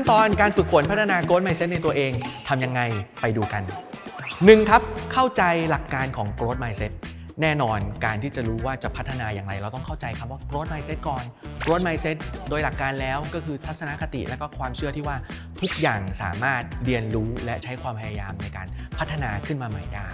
ขั้นตอนการฝึกฝนพัฒนา growth mindset ในตัวเองทำยังไงไปดูกัน 1. ครับ เข้าใจหลักการของ growth mindset แน่นอนการที่จะรู้ว่าจะพัฒนาอย่างไร เราต้องเข้าใจคำว่า growth mindset ก่อน growth mindset โดยหลักการแล้วก็คือทัศนคติและก็ความเชื่อที่ว่าทุกอย่างสามารถเรียนรู้และใช้ความพยายามในการพัฒนาขึ้นมาใหม่ได้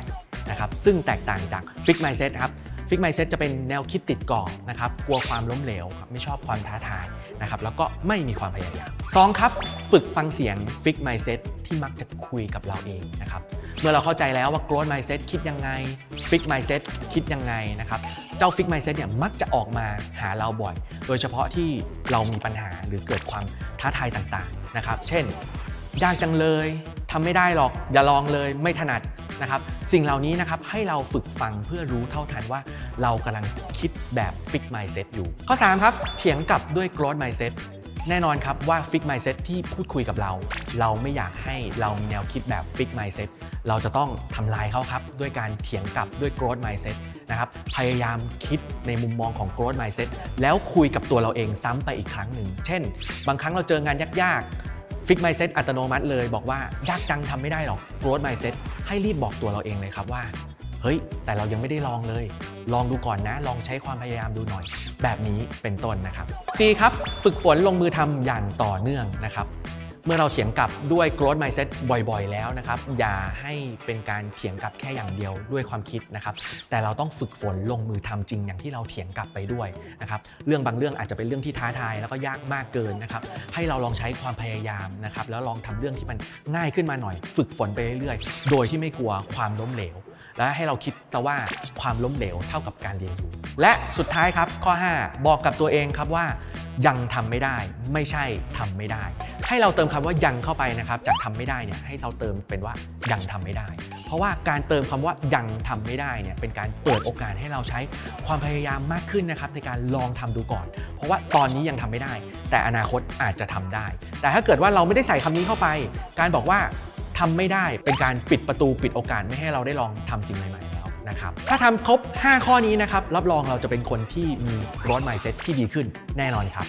นะครับซึ่งแตกต่างจาก fix mindset ครับ ฟิกไมเซ็ตจะเป็นแนวคิดติดกรอบนะครับกลัวความล้มเหลวครับไม่ชอบความท้าทายนะครับแล้วก็ไม่มีความพยายาม 2. ครับ ฝึกฟังเสียงฟิกไมเซ็ตที่มักจะคุยกับเราเองนะครับเมื่อเราเข้าใจแล้วว่า growth mindset คิดยังไงฟิกไมเซ็ตคิดยังไงนะครับเจ้าฟิกไมเซ็ตเนี่ยมักจะออกมาหาเราบ่อย โดยเฉพาะที่เรามีปัญหาหรือเกิดความท้าทายต่างๆนะครับเช่นยากจังเลยทำไม่ได้หรอกอย่าลองเลยไม่ถนัด นะครับสิ่งเหล่านี้นะครับให้เราฝึกฟังเพื่อรู้เท่าทันว่า เรากำลังคิดแบบ Fix Mindset อยู่ ข้อ 3 ครับเถียงกลับด้วย Growth Mindset แน่นอนครับว่า Fix Mindset ที่พูดคุยกับเรา เราไม่อยากให้เรามีแนวคิดแบบ Fix Mindset เราจะต้องทำลายเขาครับ ด้วยการเถียงกลับด้วย Growth Mindset นะครับพยายามคิดในมุมมองของ Growth Mindset แล้วคุยกับตัวเราเองซ้ำไปอีกครั้งหนึ่ง เช่น บางครั้งเราเจองานยากๆ ฟิกไมเซ็ตอัตโนมัติเลยบอกว่ายากจังทำไม่ได้หรอกโกรธไมเซ็ตให้รีบบอกตัวเราเองเลยครับว่า เฮ้ย แต่เรายังไม่ได้ลองเลย ลองดูก่อนนะ ลองใช้ความพยายามดูหน่อย แบบนี้เป็นต้นนะครับ C ครับ ฝึกฝนลงมือทำอย่างต่อเนื่องนะครับ เมื่อเราเถียงกลับด้วย growth mindset บ่อยๆ แล้วนะครับ อย่าให้เป็นการเถียงกลับแค่อย่างเดียวด้วยความคิดนะครับ แต่เราต้องฝึกฝนลงมือทำจริงอย่างที่เราเถียงกลับไปด้วยนะครับ เรื่องบางเรื่องอาจจะเป็นเรื่องที่ท้าทายแล้วก็ยากมากเกินนะครับ ให้เราลองใช้ความพยายามนะครับ แล้วลองทำเรื่องที่มันง่ายขึ้นมาหน่อย ฝึกฝนไปเรื่อยๆ โดยที่ไม่กลัวความล้มเหลว และให้เราคิดซะว่าความล้มเหลวเท่ากับการเรียนรู้ และสุดท้ายครับข้อ 5 บอกกับตัวเองครับว่ายังทำไม่ได้ ไม่ใช่ทำไม่ได้ ให้เราเติมคำว่ายังเข้าไปนะครับจากทำไม่ได้เนี่ยให้เราเติมเป็นว่ายังทำไม่ได้ เพราะว่าการเติมคำว่ายังทำไม่ได้เนี่ยเป็นการเปิดโอกาสให้เราใช้ความพยายามมากขึ้นนะครับในการลองทำดูก่อน เพราะว่าตอนนี้ยังทำไม่ได้ แต่อนาคตอาจจะทำได้ แต่ถ้าเกิดว่าเราไม่ได้ใส่คำนี้เข้าไป การบอกว่าทำไม่ได้เป็นการปิดประตูปิดโอกาสไม่ให้เราได้ลองทำสิ่งใหม่ๆแล้วนะครับถ้าทำครบ 5 ข้อนี้นะครับรับรองเราจะเป็นคนที่มี growth mindset ที่ดีขึ้นแน่นอนครับ